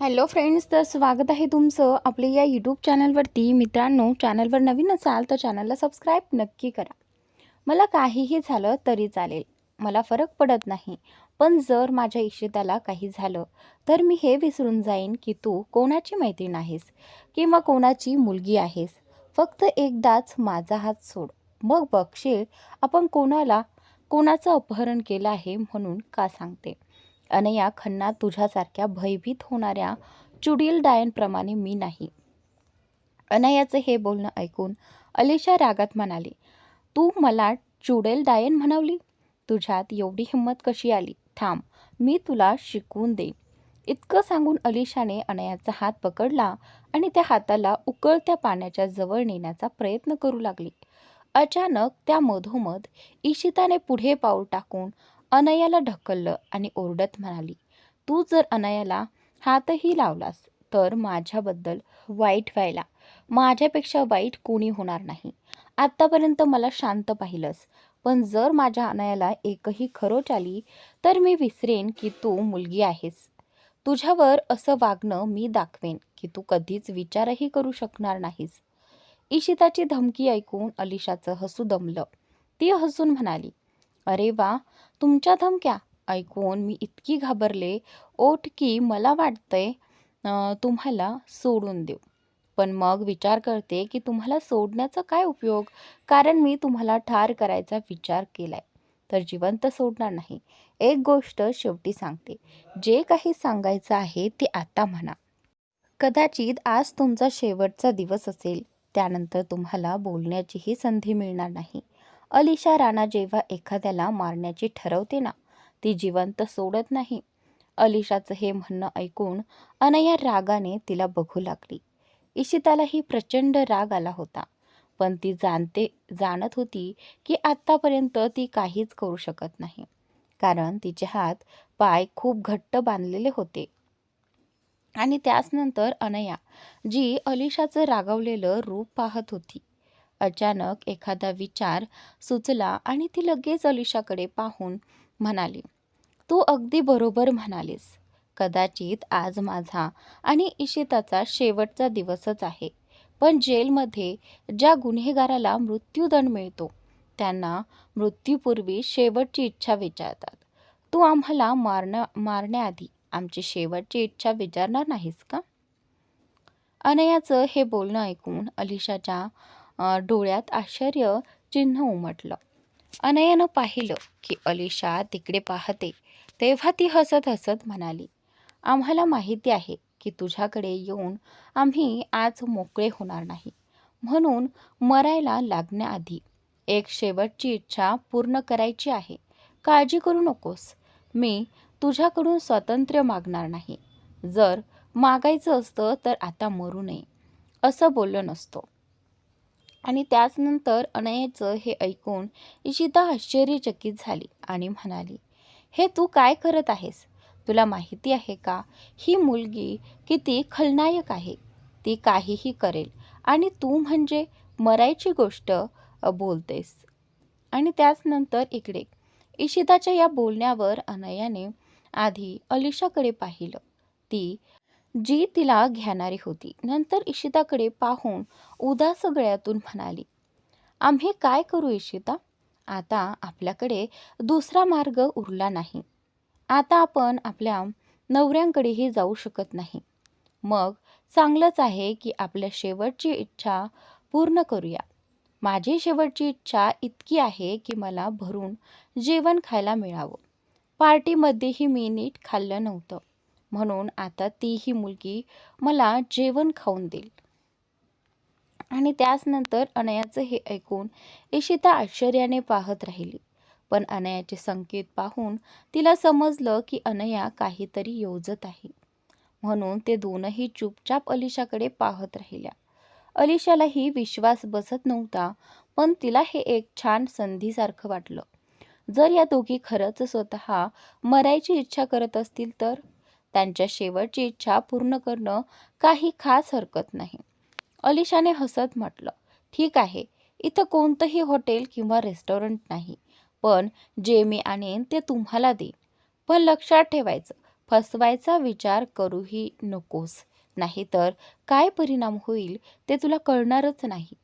Hello friends तर स्वागत आहे तुमचं आपले या यूट्यूब चॅनलवरती मित्रांनो चॅनलवर नवीन असाल तर चॅनलला सबस्क्राईब नक्की करा. मला काहीही झालं तरी चालेल. मला फरक पडत नाही. पण जर माझ्या इशिताला काही झालं तर मी हे विसरून जाईन की तू कोणाची मैत्रीण आहेस किंवा कोणाची मुलगी आहेस. फक्त एकदाच माझा हात सोड. मग बघशील आपण कोणाला कोणाचं अपहरण केलं आहे म्हणून का सांगते? अनया खन्ना तुझ्यासारख्या भयभीत होणाऱ्या चुडील डायनप्रमाणे मी नाही. अनयाचं हे बोलणं ऐकून अलिशा रागात म्हणाली तू मला चुडेल डायन म्हणावली? तुझ्यात एवढी हिंमत कशी आली? थांब मी तुला शिकवून देईन. इतकं सांगून अलिशाने अनयाचा हात पकडला आणि त्या हाताला उकळत्या पाण्याच्या जवळ नेण्याचा प्रयत्न करू लागली. अचानक त्या मधोमध इशिताने पुढे पाऊल टाकून अनयाला ढकललं आणि ओरडत म्हणाली तू जर अनयाला हातही लावलास तर माझ्याबद्दल वाईट व्हायला माझ्यापेक्षा वाईट कोणी होणार नाही. आत्तापर्यंत मला शांत पाहिलंस पण जर माझ्या अनयाला एकही खरोच आली तर मी विसरेन की तू मुलगी आहेस. तुझ्यावर असं वागणं मी दाखवेन की तू कधीच विचारही करू शकणार नाहीस. इशिताची धमकी ऐकून अलिशाचं हसू दमलं. ती हसून म्हणाली अरे वा तुमच्या धमक्या ऐकून मी इतकी घाबरले ओठ की मला वाटतंय तुम्हाला सोडून देऊ. पण मग विचार करते की तुम्हाला सोडण्याचा काय उपयोग? कारण मी तुम्हाला ठार करायचा विचार केलाय. तर जिवंत सोडणार नाही. एक गोष्ट शेवटी सांगते. जे काही सांगायचं आहे ते आता म्हणा. कदाचित आज तुमचा शेवटचा दिवस असेल. त्यानंतर तुम्हाला बोलण्याचीही संधी मिळणार नाही. अलिशा राणा जेव्हा एखाद्याला मारण्याची ठरवते ना ती जिवंत सोडत नाही. अलिशाचं हे म्हणणं ऐकून अनया रागाने तिला बघू लागली. इशितालाही प्रचंड राग आला होता पण ती जाणते जाणत होती की आत्तापर्यंत ती काहीच करू शकत नाही कारण तिचे हात पाय खूप घट्ट बांधलेले होते. आणि त्याचनंतर अनया जी अलिशाचं रागावलेलं रूप पाहत होती अचानक एखादा विचार सुचला आणि ती लगेच अलिशाकडे पाहून म्हणाली तू अगदी बरोबर म्हणालीस. कदाचित आज माझा आणि इशिताचा शेवटचा दिवसच आहे. पण जेलमध्ये ज्या गुन्हेगाराला मृत्यूदंड मिळतो त्यांना मृत्यूपूर्वी शेवटची इच्छा विचारतात. तू आम्हाला मारणं मारण्याआधी आमची शेवटची इच्छा विचारणार नाहीस का? अनयाचं हे बोलणं ऐकून अलिशाच्या डोळ्यात आश्चर्य चिन्ह उमटलं. अनयानं पाहिलं की अलिशा तिकडे पाहते. तेव्हा ती हसत हसत म्हणाली आम्हाला माहिती आहे की तुझ्याकडे येऊन आम्ही आज मोकळे होणार नाही. म्हणून मरायला लागण्याआधी एक शेवटची इच्छा पूर्ण करायची आहे. काळजी करू नकोस. मी तुझ्याकडून स्वातंत्र्य मागणार नाही. जर मागायचं असतं तर आता मरू नये. असं बोललो नसतो. आणि त्याचनंतर अनयाचं हे ऐकून इशिता आश्चर्यचकित झाली आणि म्हणाली हे तू काय करत आहेस? तुला माहिती आहे का? ही मुलगी किती खलनायक आहे. ती काहीही करेल आणि तू म्हणजे मरायची गोष्ट बोलतेस. आणि त्याचनंतर इकडे इशिताच्या या बोलण्यावर अनयाने आधी अलिशाकडे पाहिलं. ती जी तिला घेणारी होती. नंतर इशिताकडे पाहून उदा सगळ्यातून म्हणाली आम्ही काय करू इशिता? आता आपल्याकडे दुसरा मार्ग उरला नाही. आता आपण आपल्या नवऱ्यांकडेही जाऊ शकत नाही. मग चांगलंच आहे की आपल्या शेवटची इच्छा पूर्ण करूया. माझी शेवटची इच्छा इतकी आहे की मला भरून जेवण खायला मिळावं. पार्टीमध्येही मी नीट खाल्लं नव्हतं. म्हणून आता तीही मुलगी मला जेवण खाऊन देईल. आणि त्याच नंतर अनयाचं हे ऐकून इशिता आश्चर्याने पाहत राहिली. पण अनयाचे संकेत पाहून तिला समजलं की अनया काहीतरी योजत आहे. म्हणून ते दोनही चुपचाप अलिशाकडे पाहत राहिल्या. अलिशालाही विश्वास बसत नव्हता पण तिला हे एक छान संधीसारखं वाटलं. जर या दोघी खरंच स्वतः मरायची इच्छा करत असतील तर? त्यांच्या शेवटची इच्छा पूर्ण करणं काही खास हरकत नाही. अलिशाने हसत म्हटलं ठीक आहे इथं कोणतंही हॉटेल किंवा रेस्टॉरंट नाही पण जे मी आणेन ते तुम्हाला देईन. पण लक्षात ठेवायचं फसवायचा विचार करूही नकोस नाहीतर काय परिणाम होईल ते तुला कळणारच नाही.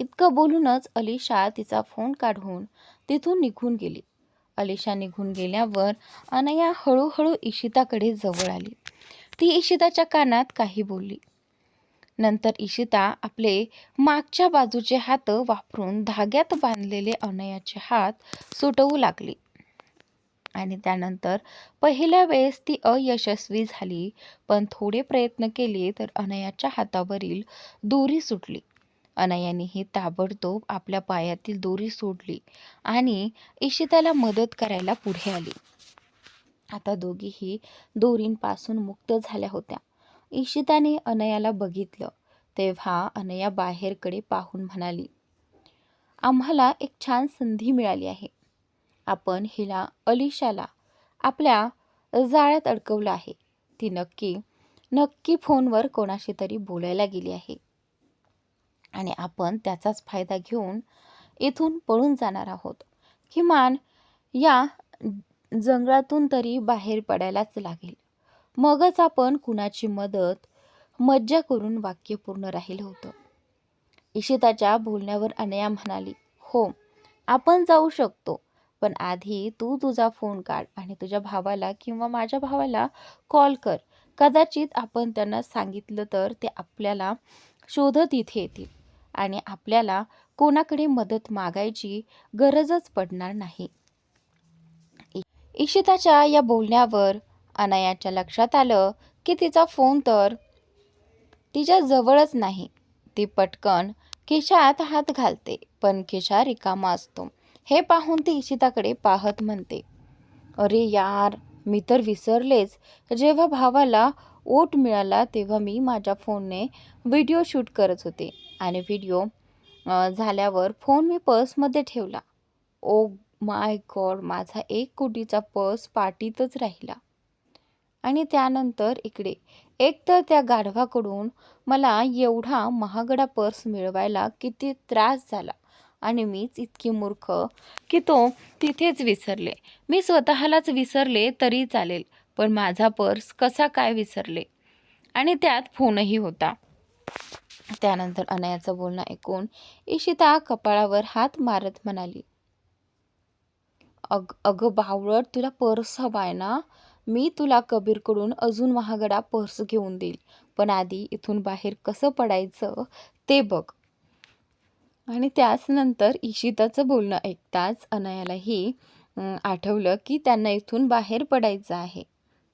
इतकं बोलूनच अलिशा तिचा फोन काढून तिथून निघून गेली. अलिशा निघून गेल्यावर अनया हळूहळू इशिताकडे जवळ आली. ती इशिताच्या कानात काही बोलली. नंतर इशिता आपले मागच्या बाजूचे हात वापरून धाग्यात बांधलेले अनयाचे हात सुटवू लागली. आणि त्यानंतर पहिल्या वेळेस ती अयशस्वी झाली पण थोडे प्रयत्न केले तर अनयाच्या हातावरील दोरी सुटली. अनयानेही ताबडतोब आपल्या पायातील दोरी सोडली आणि इशिताला मदत करायला पुढे आली. आता दोघीही दोरींपासून मुक्त झाल्या होत्या. इशिताने अनयाला बघितलं तेव्हा अनया बाहेरकडे पाहून म्हणाली आम्हाला एक छान संधी मिळाली आहे. आपण हिला अलिशाला आपल्या जाळ्यात अडकवलं आहे. ती नक्की नक्की फोनवर कोणाशी तरी बोलायला गेली आहे. आणि आपण त्याचाच फायदा घेऊन इथून पळून जाणार आहोत. किमान या जंगलातून तरी बाहेर पडायलाच लागेल. मगच आपण कुणाची मदत मज्जा करून वाक्य पूर्ण राहिलं होतं. इशिताच्या बोलण्यावर अनया म्हणाली हो आपण जाऊ शकतो पण आधी तू तुझा फोन काढ आणि तुझ्या भावाला किंवा माझ्या भावाला कॉल कर. कदाचित आपण त्यांना सांगितलं तर ते आपल्याला शोधत इथे येतील. आणि आपल्याला कोणाकडे मदत मागायची गरजच पडणार नाही. इशिताच्या या बोलण्यावर अनायाच्या लक्षात आलं की तिचा फोन तर तिच्या जवळच नाही. ती पटकन खिशात हात घालते पण खिशा रिकामा असतो. हे पाहून ती इशिताकडे पाहत म्हणते अरे यार मी तर विसरलेच. जेव्हा भावाला ओट मिळाला तेव्हा मी माझ्या फोनने व्हिडिओ शूट करत होते. आणि व्हिडिओ झाल्यावर फोन मी पर्समध्ये ठेवला. ओ माय गॉड माझा एक कोटीचा पर्स पाटीतच राहिला. आणि त्यानंतर इकडे एक तर त्या गाढवाकडून मला एवढा महागडा पर्स मिळवायला किती त्रास झाला. आणि मीच इतकी मूर्ख की तो तिथेच विसरले. मी स्वतःलाच विसरले तरी चालेल. पण माझा पर्स कसा काय विसरले? आणि त्यात फोनही होता. त्यानंतर अनयाचं बोलणं ऐकून इशिता कपाळावर हात मारत म्हणाली अग अगं बावळट तुला पर्स हवा आहे ना? मी तुला कबीरकडून अजून महागडा पर्स घेऊन देईल. पण आधी इथून बाहेर कसं पडायचं ते बघ. आणि त्याच नंतर इशिताचं बोलणं ऐकताच अनयालाही आठवलं की त्यांना इथून बाहेर पडायचं आहे.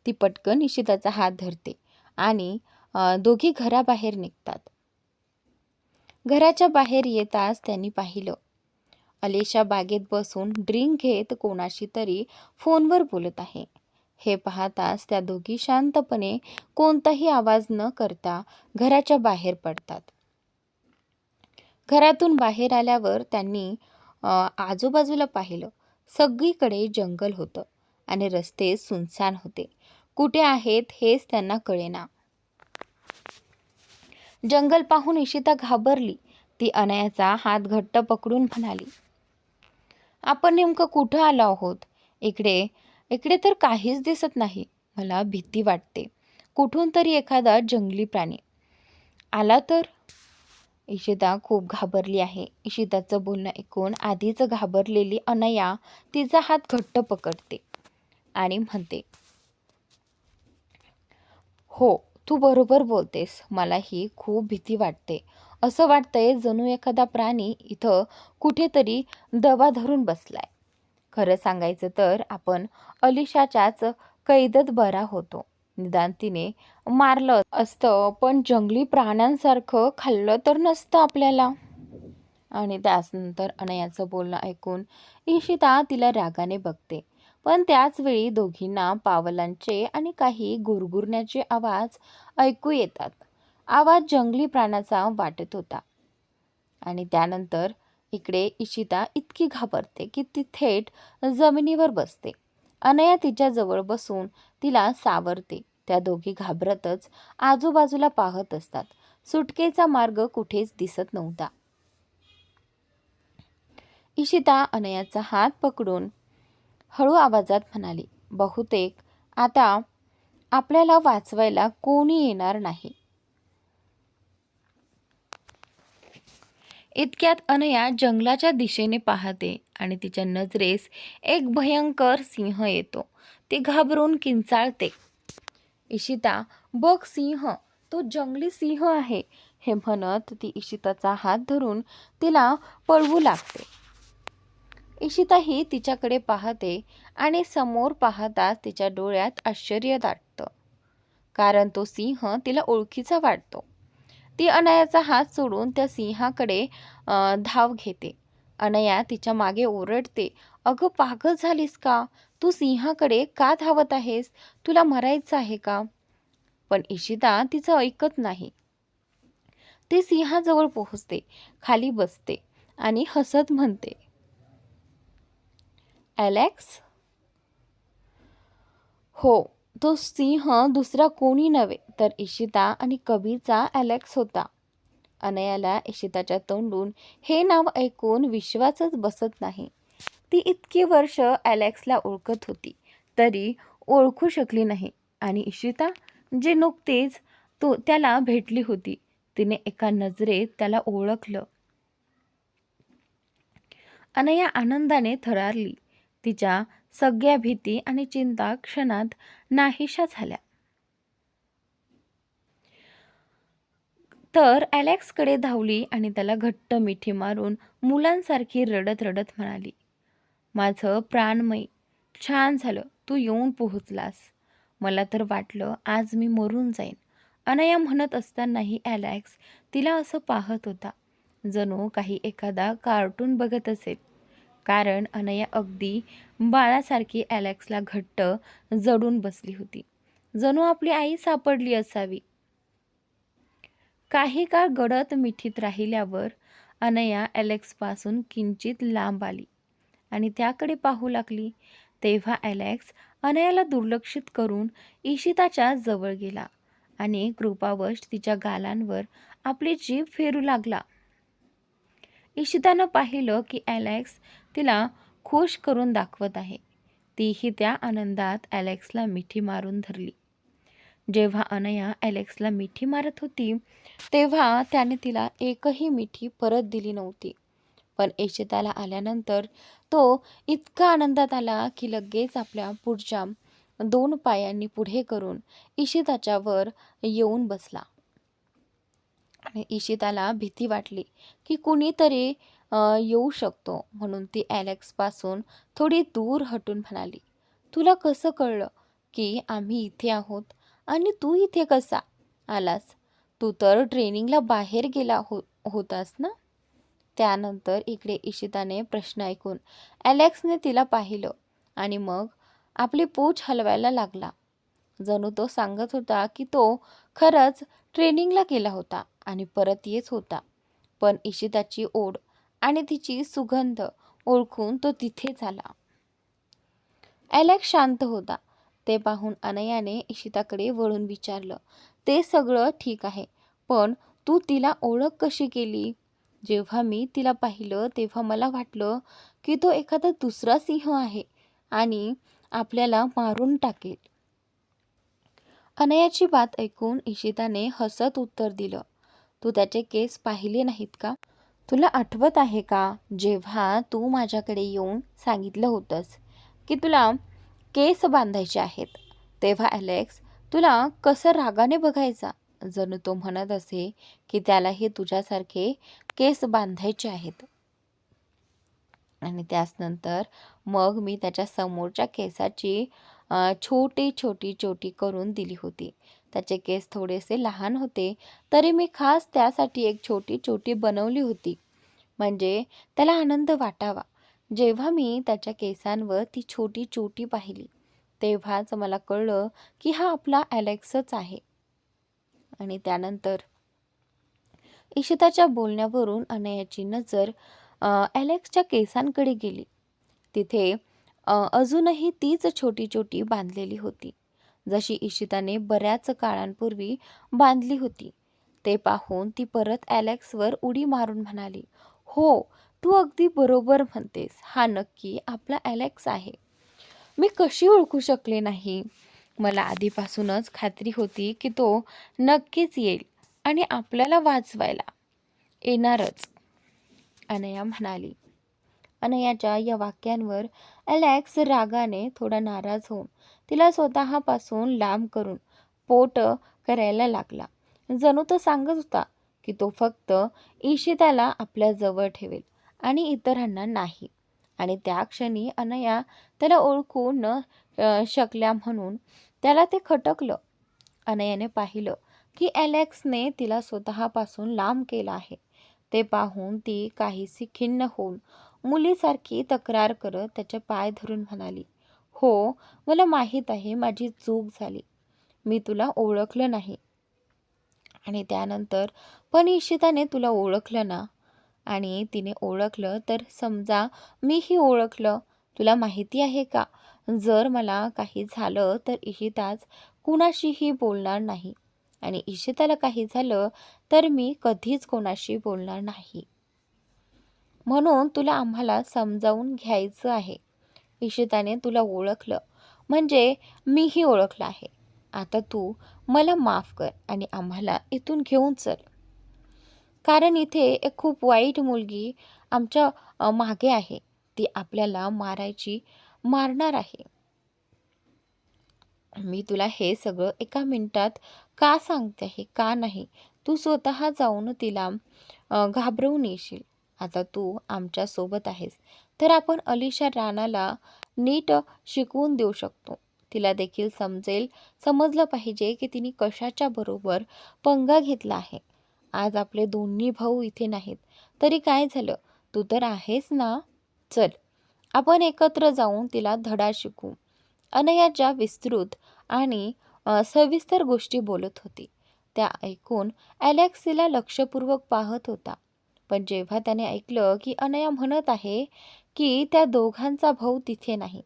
ती पटकन इशिताचा हात धरते आणि दोघी घराबाहेर निघतात. घराच्या बाहेर येताच त्यांनी पाहिलं. अलेशा बागेत बसून ड्रिंक घेत कोणाशी तरी फोनवर बोलत आहे. हे पाहताच त्या दोघी शांतपणे कोणताही आवाज न करता घराच्या बाहेर पडतात. घरातून बाहेर आल्यावर त्यांनी आजूबाजूला पाहिलं. सगळीकडे जंगल होतं आणि रस्ते सुनसान होते. कुठे आहेत हेच त्यांना कळेना. जंगल पाहून इशिता घाबरली. ती अनयाचा हात घट्ट पकडून म्हणाली आपण नेमकं कुठं आलो आहोत? इकडे इकडे तर काहीच दिसत नाही. मला भीती वाटते. कुठून तरी एखादा जंगली प्राणी. आला तर? इशिता खूप घाबरली आहे. इशिताचं बोलणं ऐकून आधीच घाबरलेली अनया तिचा हात घट्ट पकडते आणि म्हणते हो तू बरोबर बोलतेस. मलाही खूप भीती वाटते. असं वाटतंय जणू एखादा प्राणी इथं कुठेतरी दबा धरून बसलाय. खरं सांगायचं तर आपण अलिशाच्याच कैदत बरा होतो. निदान तिने मारलं असतं पण जंगली प्राण्यांसारखं खाल्लं तर नसतं आपल्याला. आणि त्यानंतर अनयाचं बोलणं ऐकून इशिता तिला रागाने बघते. पण त्याचवेळी दोघींना पावलांचे आणि काही गुरगुरण्याचे आवाज ऐकू येतात. आवाज जंगली प्राण्याचा वाटत होता. आणि त्यानंतर इकडे इशिता इतकी घाबरते की ती थेट जमिनीवर बसते. अनया तिच्याजवळ बसून तिला सावरते. त्या दोघी घाबरतच आजूबाजूला पाहत असतात. सुटकेचा मार्ग कुठेच दिसत नव्हता. इशिता अनयाचा हात पकडून हळू आवाजात म्हणाली बहुतेक आता आपल्याला वाचवायला कोणी येणार नाही. इतक्यात अनया जंगलाच्या दिशेने पाहते आणि तिच्या नजरेस एक भयंकर सिंह येतो. ती घाबरून किंचाळते. इशिता बघ सिंह तो जंगली सिंह आहे हे म्हणत ती इशिताचा हात धरून तिला पळवू लागते. इशिताही तिच्याकडे पाहते आणि समोर पाहताच तिच्या डोळ्यात आश्चर्य दाटतं. कारण तो सिंह तिला ओळखीचा वाटतो. ती अनयाचा हात सोडून त्या सिंहाकडे धाव घेते. अनया तिच्यामागे ओरडते अगं पागल झालीस का? तू सिंहाकडे का धावत आहेस? तुला मरायचं आहे का? पण इशिता तिचं ऐकत नाही. ती सिंहाजवळ पोहोचते खाली बसते आणि हसत म्हणते ॲलेक्स हो तो सिंह दुसरा कोणी नव्हे तर इशिता आणि कवीचा ॲलेक्स होता. अनयाला इशिताच्या तोंडून हे नाव ऐकून विश्वासच बसत नाही. ती इतकी वर्ष ॲलेक्सला ओळखत होती तरी ओळखू शकली नाही. आणि इशिता जे नुकतेच तो त्याला भेटली होती तिने एका नजरेत त्याला ओळखलं. अनया आनंदाने थरारली. तिच्या सगळ्या भीती आणि चिंता क्षणात नाहीशा झाल्या. तर ॲलेक्सकडे धावली आणि त्याला घट्ट मिठी मारून मुलांसारखी रडत रडत म्हणाली माझं प्राणमय छान झालं तू येऊन पोहोचलास. मला तर वाटलं आज मी मरून जाईन. अनया म्हणत असतानाही ॲलेक्स तिला असं पाहत होता. जणू काही एखादा कार्टून बघत असेल कारण अनया अगदी बाळासारखी ॲलेक्सला घट्ट जडून बसली होती. जणू आपली आई सापडली असावी. काही काळ गडद मिठीत राहिल्यावर अनया ॲलेक्सपासून किंचित लांब आली आणि त्याकडे पाहू लागली. तेव्हा ॲलेक्स अनयाला दुर्लक्षित करून इशिताच्या जवळ गेला आणि कृपावश तिच्या गालांवर आपली जीभ फेरू लागला. इशितानं पाहिलं की ॲलेक्स तिला खुश करून दाखवत आहे. तीही त्या आनंदात ॲलेक्सला मिठी मारून धरली. जेव्हा अनया ॲलेक्सला मिठी मारत होती तेव्हा त्याने तिला एकही मिठी परत दिली नव्हती. पण इशिताला आल्यानंतर तो इतका आनंदात आला की लगेच आपल्या पुढच्या दोन पायांनी पुढे करून इशिताच्या वर येऊन बसला. आणि इशिताला भीती वाटली की कुणीतरी येऊ शकतो म्हणून ती ॲलेक्सपासून थोडी दूर हटून म्हणाली. तुला कसं कळलं की आम्ही इथे आहोत आणि तू इथे कसा आलास? तू तर ट्रेनिंगला बाहेर गेला हो होतास ना? त्यानंतर इकडे इशिताने प्रश्न ऐकून ॲलेक्सने तिला पाहिलं आणि मग आपली पूछ हलवायला लागला. जणू तो सांगत होता की तो खरंच ट्रेनिंगला गेला होता आणि परत येत होता. पण इशिताची ओढ आणि तिची सुगंध ओळखून तो तिथेच आला ॲलेक्स शांत होता. ते पाहून अनयाने इशिताकडे वळून विचारलं ते सगळं ठीक आहे पण तू तिला ओळख कशी केली? जेव्हा मी तिला पाहिलं तेव्हा मला वाटलं की तो एखादा दुसरा सिंह आहे आणि आपल्याला मारून टाकेल. अनयाची बात ऐकून इशिताने हसत उत्तर दिलं तू त्याचे केस पाहिले नाहीत का? तुला आठवत आहे का जेव्हा तू माझ्याकडे येऊन सांगितलं होतंस की तुला केस बांधायचे आहेत? तेव्हा ॲलेक्स तुला कसं रागाने बघायचा? जणू तो म्हणत असे की त्यालाही तुझ्यासारखे केस बांधायचे आहेत. आणि त्याचनंतर मग मी त्याच्या समोरच्या केसाची छोटी छोटी छोटी करून दिली होती. त्याचे केस थोडेसे लहान होते तरी मी खास त्यासाठी एक छोटी चोटी बनवली होती. म्हणजे त्याला आनंद वाटावा. जेव्हा मी त्याच्या केसांवर ती छोटी चोटी पाहिली तेव्हाच मला कळलं की हा आपला ॲलेक्सच आहे. आणि त्यानंतर इशिताच्या बोलण्यावरून अनयाची नजर ॲलेक्सच्या केसांकडे गेली. तिथे अजूनही तीच छोटी छोटी बांधलेली होती. जशी इशिताने बऱ्याच काळांपूर्वी बांधली होती. ते पाहून ती परत ॲलेक्सवर उडी मारून म्हणाली हो तू अगदी बरोबर म्हणतेस. हा नक्की आपला ॲलेक्स आहे. मी कशी ओळखू शकले नाही? मला आधीपासूनच खात्री होती की तो नक्कीच येईल आणि आपल्याला वाचवायला. येणारच अनया म्हणाली. अनयाच्या या वाक्यांवर अलेक्स रागाने थोडा नाराज होऊन तिला स्वतःपासून लांब करून पोट करायला लागला. जणू तो सांगत होता की तो फक्त ईशिताला आपल्या जवळ ठेवेल आणि इतरांना नाही. आणि त्या क्षणी अनया त्याला ओळखू न शकल्या म्हणून त्याला ते खटकलं. अनयाने पाहिलं की अलेक्सने तिला स्वतःपासून लांब केलं आहे. ते पाहून ती काहीशी खिन्न होऊन मुलीसारखी तक्रार करत त्याचे पाय धरून म्हणाली हो मला माहीत आहे माझी चूक झाली. मी तुला ओळखलं नाही. आणि त्यानंतर पण इशिताने तुला ओळखलं ना? आणि तिने ओळखलं तर समजा मीही ओळखलं. तुला माहिती आहे का? जर मला काही झालं तर इशिताच कुणाशीही बोलणार नाही. आणि इशिताला काही झालं तर मी कधीच कोणाशी बोलणार नाही. म्हणून तुला आम्हाला समजावून घ्यायचं आहे. इशिताने तुला ओळखलं. म्हणजे मीही ओळखलं आहे. आता तू मला माफ कर आणि आम्हाला इथून घेऊन चल. कारण इथे एक खूप वाईट मुलगी आमच्या मागे आहे. ती आपल्याला मारायची मारणार आहे. मी तुला हे सगळं एका मिनिटात का सांगते आहे का नाही? तू स्वतः जाऊन तिला घाबरवून येशील. आता तू आमच्यासोबत आहेस. तर आपण अलिशा राणाला नीट शिकवून देऊ शकतो. तिला देखील समजेल समजलं पाहिजे की तिने कशाच्या बरोबर पंगा घेतला आहे. आज आपले दोन्ही भाऊ इथे नाहीत. तरी काय झालं? तू तर आहेस ना? चल आपण एकत्र जाऊन तिला धडा शिकू. अनया ज्या विस्तृत आणि सविस्तर गोष्टी बोलत होती. त्या ऐकून अलेक्सिला लक्षपूर्वक पाहत होता. पण जेव्हा त्याने ऐकलं की अनया म्हणत आहे की त्या दोघांचा भाऊ तिथे नाही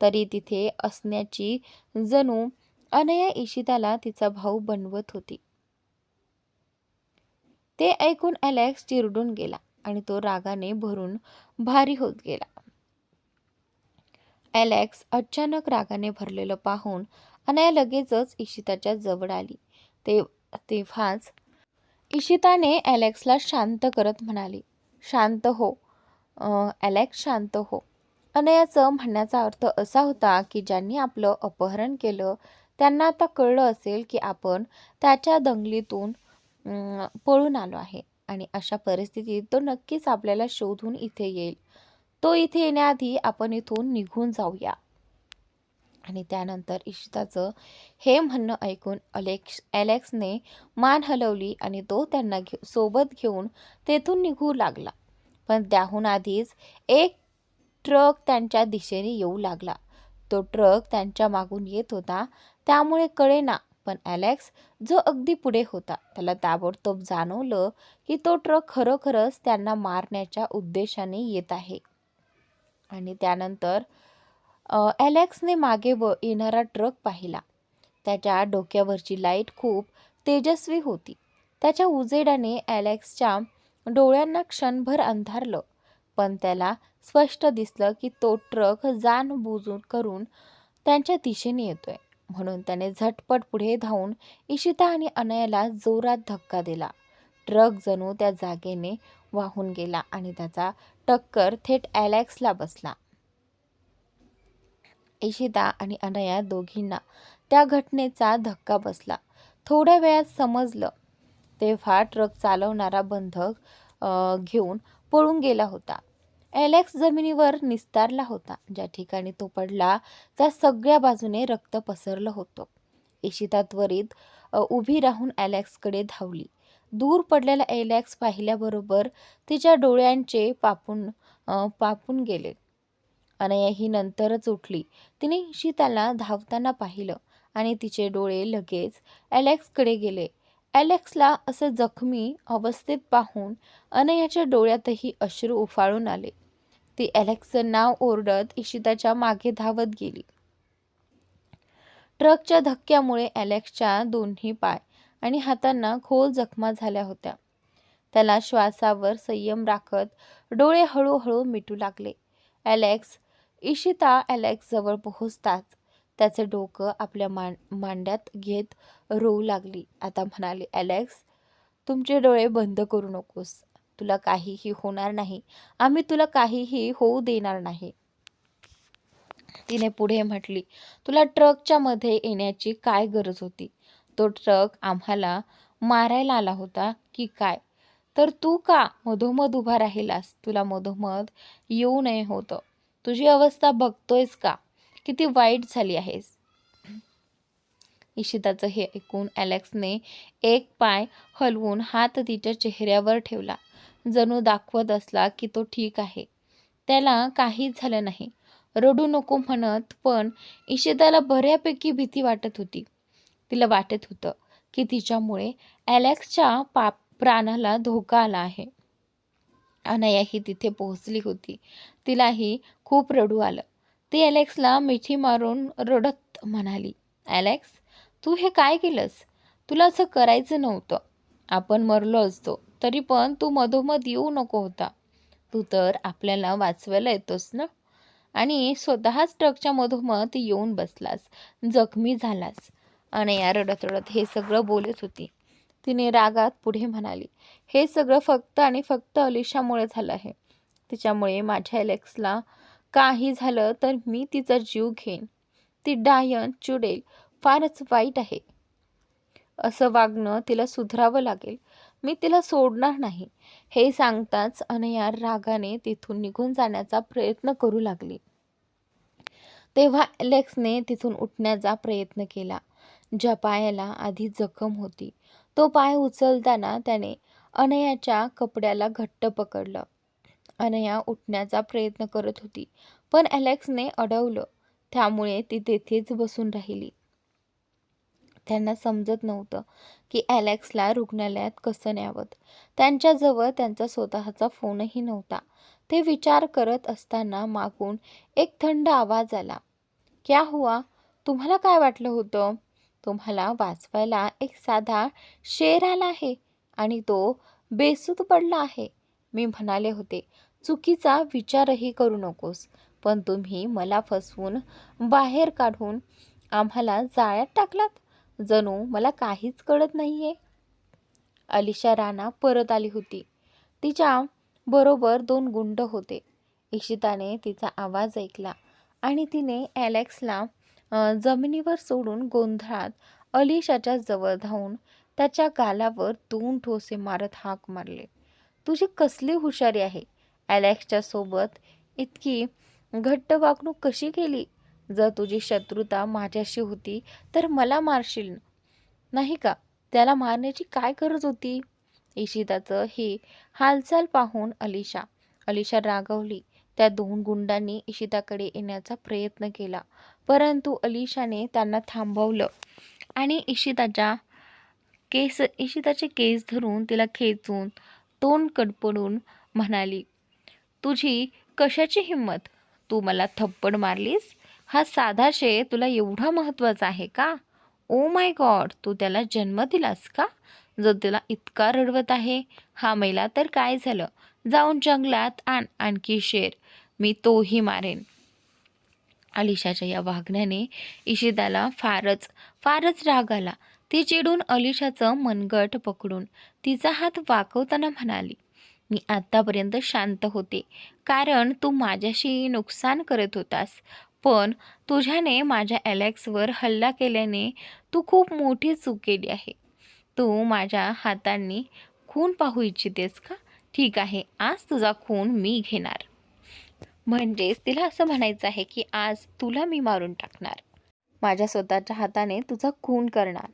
तरी तिथे असण्याची जणू अनया इशिताला तिचा भाऊ बनवत होती. ते ऐकून अलेक्स चिरडून गेला आणि तो रागाने भरून भारी होत गेला. अलेक्स अचानक रागाने भरलेलं पाहून अनया लगेचच इशिताच्या जवळ आली. ते तेव्हाच इशिताने ॲलेक्सला शांत करत म्हणाली शांत हो. ॲलेक्स शांत हो. अनयाचं म्हणण्याचा अर्थ असा होता की ज्यांनी आपलं अपहरण केलं त्यांना आता कळलं असेल की आपण त्याच्या दंगलीतून पळून आलो आहे आणि अशा परिस्थितीत तो नक्कीच आपल्याला शोधून इथे येईल. तो इथे येण्याआधी आपण इथून निघून जाऊया. आणि त्यानंतर इशिताचं हे म्हणणं ऐकून अलेक्स अलेक्सने मान हलवली आणि तो त्यांना घे सोबत घेऊन तेथून निघू लागला. पण त्याहून आधीच एक ट्रक त्यांच्या दिशेने येऊ लागला. तो ट्रक त्यांच्या मागून येत होता त्यामुळे कळेना पण अलेक्स जो अगदी पुढे होता त्याला ताबडतोब जाणवलं की तो ट्रक खरोखरच त्यांना मारण्याच्या उद्देशाने येत आहे. आणि त्यानंतर ॲलेक्सने मागे व येणारा ट्रक पाहिला. त्याच्या डोक्यावरची लाइट खूप तेजस्वी होती. त्याच्या उजेडाने ॲलेक्सच्या डोळ्यांना क्षणभर अंधारलं. पण त्याला स्पष्ट दिसलं की तो ट्रक जाणबुजून करून त्यांच्या दिशेने येतोय. म्हणून त्याने झटपट पुढे धावून इशिता आणि अनयाला जोरात धक्का दिला. ट्रक जणू त्या जागेने वाहून गेला आणि त्याचा टक्कर थेट ॲलेक्सला बसला. इशिता आणि अनया दोघींना त्या घटनेचा धक्का बसला. थोड्या वेळात समजलं तेव्हा ट्रक चालवणारा बंधक घेऊन पळून गेला होता. ॲलेक्स जमिनीवर निस्तारला होता. ज्या ठिकाणी तो पडला त्या सगळ्या बाजूने रक्त पसरलं होतं. इशिता त्वरित उभी राहून ॲलेक्सकडे धावली. दूर पडलेला ॲलेक्स पाहिल्याबरोबर तिच्या डोळ्यांचे पापून पापून गेले. अनया ही नंतरच उठली. तिने इशिताला धावताना पाहिलं आणि तिचे डोळे लगेच ॲलेक्सकडे गेले. ॲलेक्सला असं जखमी अवस्थेत पाहून अनयाच्या डोळ्यातही अश्रू उफाळून आले. ती ॲलेक्सचं नाव ओरडत इशिताच्या मागे धावत गेली. ट्रकच्या धक्क्यामुळे ॲलेक्सच्या दोन्ही पाय आणि हातांना खोल जखमा झाल्या होत्या. त्याला श्वासावर संयम राखत डोळे हळूहळू मिटू लागले. ॲलेक्स इशिता ॲलेक्स जवळ पोहोचताच त्याचं डोकं आपल्या मान मांड्यात घेत रोवू लागली. आता म्हणाली अलेक्स तुमचे डोळे बंद करू नकोस. तुला काहीही होणार नाही. आम्ही तुला काहीही होऊ देणार नाही. तिने पुढे म्हटली तुला ट्रकच्या मध्ये येण्याची काय गरज होती? तो ट्रक आम्हाला मारायला आला होता की काय? तर तू का मधोमध उभा राहिलास? तुला मधोमध येऊ नये होतं. तुझी अवस्था बघतोयस का? किती वाईट झाली आहेस. इशिताचं हे ऐकून ॲलेक्सने एक पाय हलवून हात तिच्या चेहऱ्यावर ठेवला. जणू दाखवत असला की तो ठीक आहे. त्याला काहीच झालं नाही. रडू नको म्हणत पण इशिताला बऱ्यापैकी भीती वाटत होती. तिला वाटत होतं की तिच्यामुळे ॲलेक्सच्या पा प्राणाला धोका आला आहे. अनायाही तिथे पोहोचली होती. तिलाही खूप रडू आलं. ती ॲलेक्सला मिठी मारून रडत म्हणाली ॲलेक्स तू हे काय केलंस? तुला असं करायचं नव्हतं. आपण मरलो असतो तरी पण तू मधोमध येऊ नको होता. तू तर आपल्याला वाचवायला येतोस ना आणि स्वतःच ट्रकच्या मधोमध येऊन बसलास जखमी झालास. अनया रडत रडत हे सगळं बोलत होती. तिने रागात पुढे म्हणाली हे सगळं फक्त आणि फक्त अलिशामुळे झालं आहे. तिच्यामुळे माझ्या एलेक्सला काही झालं तर मी तिचा जीव घेईन. ती डायन चुडेल फारच वाईट आहे. असं वागणं तिला सुधरावं लागेल. मी तिला सोडणार नाही. हे सांगताच अनया रागाने तिथून निघून जाण्याचा प्रयत्न करू लागली. तेव्हा एलेक्सने तिथून उठण्याचा प्रयत्न केला. ज्या पायाला आधी जखम होती. तो पाय उचलताना त्याने अनयाच्या कपड्याला घट्ट पकडलं. अनया उठण्याचा प्रयत्न करत होती पण अलेक्सने अडवलं. त्यामुळे ती तेथेच बसून राहिली. त्यांना समजत नव्हतं की ॲलेक्सला रुग्णालयात कसं न्यावं. त्यांच्याजवळ त्यांचा स्वतःचा फोनही नव्हता. ते विचार करत असताना मागून एक थंड आवाज आला. क्या हुआ? तुम्हाला काय वाटलं होतं? तुम्हाला वाचवायला एक साधा शेर आला आहे आणि तो बेसूत पडला आहे. मी म्हणाले होते चुकीचा विचारही करू नकोस पण तुम्ही मला फसवून बाहेर काढून आम्हाला जाळ्यात टाकलात. जणू मला काहीच कळत नाही आहे अलिशा राणा परत आली होती. तिच्या बरोबर दोन गुंड होते. इशिताने तिचा आवाज ऐकला आणि तिने ॲलेक्सला जमिनीवर सोडून गोंधळात अलिशाच्या जवळ धावून त्याच्या गालावर दोन ठोसे मारत हाक मारले. तुझी कसली हुशारी आहे ॲलेक्सच्या सोबत इतकी घट्ट वागणूक कशी केली? जर तुझी शत्रुता माझ्याशी होती तर मला मारशील नाही का? त्याला मारण्याची काय गरज होती इशिताचं ही हालचाल पाहून अलिशा अलिशा रागवली. त्या दोन गुंडांनी इशिताकडे येण्याचा प्रयत्न केला. परंतु अलिशाने त्यांना थांबवलं. आणि इशिताच्या केस इशिताचे केस धरून तिला खेचून तोंड कडपडून म्हणाली तुझी कशाची हिंमत? तू मला थप्पड मारलीस? हा साधा शे तुला एवढा महत्त्वाचा आहे का? ओ माय गॉड तू त्याला जन्म दिलास का? जर तुला इतका रडवत आहे. हा मैला तर काय झालं? जाऊन जंगलात आण आणखी शेर. मी तोही मारेन. अलिशाच्या या वागण्याने इशिदाला फारच फारच राग आला. ती चिडून अलिशाचं मनगट पकडून तिचा हात वाकवताना म्हणाली मी आत्तापर्यंत शांत होते. कारण तू माझ्याशी नुकसान करत होतास. पण तुझ्याने माझ्या ॲलेक्सवर हल्ला केल्याने तू खूप मोठी चूक केली आहे. तू माझ्या हातांनी खून पाहू इच्छितेस का? ठीक आहे आज तुझा खून मी घेणार. म्हणजेच तिला असं म्हणायचं आहे की आज तुला मी मारून टाकणार. माझ्या स्वतःच्या हाताने तुझा खून करणार.